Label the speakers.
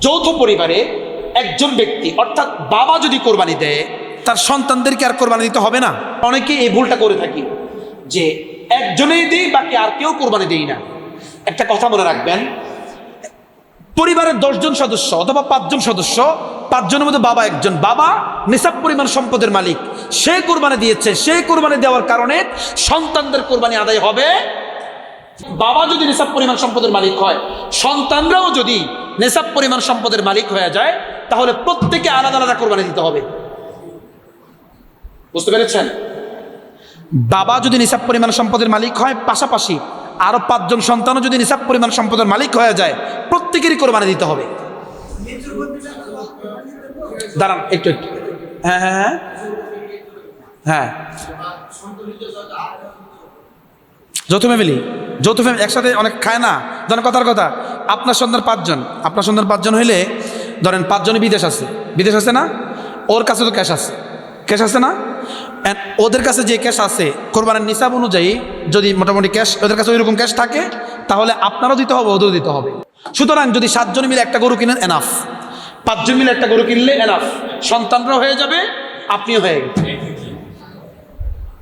Speaker 1: যৌথ পরিবারে একজন ব্যক্তি, অর্থাৎ বাবা যদি কোরবানি দেয়, তার সন্তানদেরকে আর কোরবানি দিতে হবে না। অনেকে এই ভুলটা করে থাকি যে একজনেই দিই, বাকি আর কেউ কোরবানি দেই না। একটা কথা মনে রাখবেন, পরিবারের দশজন সদস্য অথবা পাঁচজন সদস্য, পাঁচজনের মধ্যে বাবা একজন। বাবা নিসাব পরিমাণ সম্পদের মালিক। সে কোরবানি দিয়েছে, সে কোরবানি দেওয়ার কারণে সন্তানদের কোরবানি আদায় হবে বাবা যদি নিসাব পরিমাণ সম্পদের মালিক হয়, সন্তানরাও যদি নেশাব পরিমাণ সম্পদের মালিক হয়ে যায়, তাহলে প্রত্যেকে আলাদা আলাদা কোরবানি দিতে হবে। বুঝতে পেরেছেন? বাবা যদি নিসাব পরিমাণ সম্পদের মালিক হয়, পাশাপাশি আরও পাঁচজন সন্তানও যদি নিসাব পরিমাণ সম্পদের মালিক হয়ে যায়, প্রত্যেকেরই কোরবানি দিতে হবে। দাঁড়ান, একটু একটু। হ্যাঁ হ্যাঁ হ্যাঁ। হ্যাঁ। যৌথ ফ্যামিলি। যৌথ ফ্যামিলি একসাথে অনেক খায় না। ধরেন কথার কথা, আপনার সন্তান পাঁচজন, আপনার সন্তান পাঁচজন হইলে ধরেন পাঁচজনই বিদেশ আছে। বিদেশ আছে না? ওর কাছে তো ক্যাশ আছে। ক্যাশ আছে না? ওদের কাছে যে ক্যাশ আছে, কোরবানের নিসাব অনুযায়ী যদি মোটামুটি ক্যাশ ওদের কাছে ওইরকম ক্যাশ থাকে, তাহলে আপনারও দিতে হবে, ওদেরও দিতে হবে। সুতরাং যদি সাতজন মিলে একটা গরু কিনেন এনাফ পাঁচজন মিলে একটা গরু কিনলে এনাফ সন্তানরাও হয়ে যাবে, আপনিও হয়ে গেছেন।